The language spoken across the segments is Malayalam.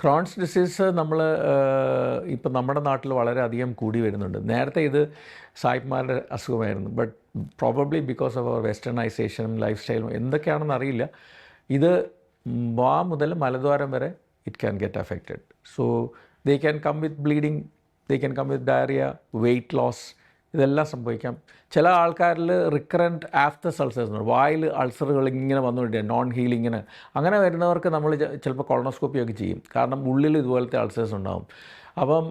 ക്രോൺസ് ഡിസീസ് നമ്മൾ ഇപ്പം നമ്മുടെ നാട്ടിൽ വളരെയധികം കൂടി വരുന്നുണ്ട്. നേരത്തെ ഇത് സായിപ്പ്മാരുടെ അസുഖമായിരുന്നു. ബട്ട് പ്രോബബ്ലി ബിക്കോസ് ഓഫ് അവർ വെസ്റ്റേണൈസേഷനും ലൈഫ് സ്റ്റൈലും എന്തൊക്കെയാണെന്ന് അറിയില്ല. ഇത് വാ മുതൽ മലദ്വാരം വരെ it can get affected so they can come with bleeding they can come with diarrhoea weight loss ഇതെല്ലാം സംഭവിക്കാം. ചില ആൾക്കാരിൽ റിക്കറന്റ് ആഫ്റ്റർ അൾസേഴ്സ് ഉണ്ട്. വായിൽ അൾസറുകൾ ഇങ്ങനെ വന്നുകൊണ്ടിരിക്കുക നോൺ ഹീലിങ്ങിന് അങ്ങനെ വരുന്നവർക്ക് നമ്മൾ ചിലപ്പോൾ കൊളോണോസ്കോപ്പി ഒക്കെ ചെയ്യും. കാരണം ഉള്ളിൽ ഇതുപോലത്തെ അൾസേഴ്സ് ഉണ്ടാവും. അപ്പം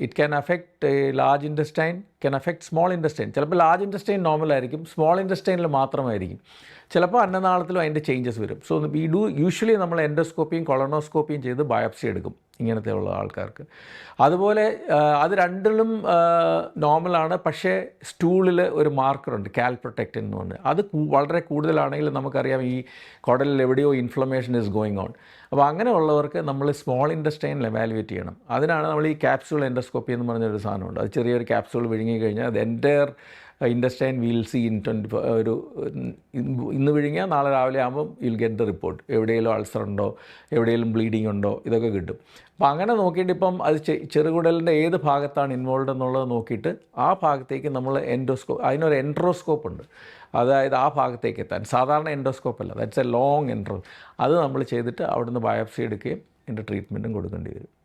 it can affect large intestine can affect small intestine ചിലപ്പോൾ ലാർജ് ഇൻഡസ്റ്റൈൻ നോർമൽ ആയിരിക്കും സ്മോൾ ഇൻഡസ്റ്റൈനിൽ മാത്രമായിരിക്കും. ചിലപ്പോൾ അന്നനാളത്തിലും അതിന്റെ ചേഞ്ചസ് വരും. സോ വി ഡു യൂഷ്വലി നമ്മൾ എൻഡോസ്കോപ്പിയും കൊളോണോസ്കോപ്പിയും ചെയ്ത് ബയോപ്സി എടുക്കും. ഇങ്ങനത്തെ ഉള്ള ആൾക്കാർക്ക്. അതുപോലെ അത് രണ്ടിലും നോർമലാണ്. പക്ഷേ സ്റ്റൂളിൽ ഒരു മാർക്കറുണ്ട് കാൽ പ്രൊട്ടക്റ്റ് എന്ന് പറഞ്ഞ്. അത് വളരെ കൂടുതലാണെങ്കിൽ നമുക്കറിയാം ഈ കുടലിൽ എവിടെയോ ഇൻഫ്ലമേഷൻ ഇസ് ഗോയിങ് ഓൺ അപ്പോൾ അങ്ങനെയുള്ളവർക്ക് നമ്മൾ സ്മോൾ ഇൻഡസ്റ്റൈനിൽ എവാലുവേറ്റ് ചെയ്യണം. അതിനാണ് നമ്മൾ ഈ ക്യാപ്സ്യൂൾ എൻഡോസ്കോപ്പി എന്ന് പറഞ്ഞൊരു സാധനമുണ്ട്. അത് ചെറിയൊരു ക്യാപ്സ്യൂൾ വിഴുങ്ങി കഴിഞ്ഞാൽ അത് entire intestine we'll see in twenty ഒരു ഇന്ന് വിഴുങ്ങിയാൽ നാളെ രാവിലെ ആകുമ്പം യുൽ ഗെറ്റ് ദ റിപ്പോർട്ട് എവിടെയെങ്കിലും അൾസർ ഉണ്ടോ എവിടെയെങ്കിലും ബ്ലീഡിംഗ് ഉണ്ടോ ഇതൊക്കെ കിട്ടും. അപ്പോൾ അങ്ങനെ നോക്കിയിട്ട് ഇപ്പം അത് ചെറുകുടലിന്റെ ഏത് ഭാഗത്താണ് ഇൻവോൾവ് എന്നുള്ളത് നോക്കിയിട്ട് ആ ഭാഗത്തേക്ക് നമ്മൾ എൻഡോസ്കോപ്പ് അതിനൊരു എൻട്രോസ്കോപ്പ് ഉണ്ട്. അതായത് ആ ഭാഗത്തേക്ക് എത്താൻ. സാധാരണ എൻഡോസ്കോപ്പ് അല്ല. ദാറ്റ്സ് എ ലോങ് എൻട്രോ അത് നമ്മൾ ചെയ്തിട്ട് അവിടുന്ന് ബയോപ്സി എടുക്കുകയും അതിന്റെ ട്രീറ്റ്മെന്റും കൊടുക്കേണ്ടി വരും.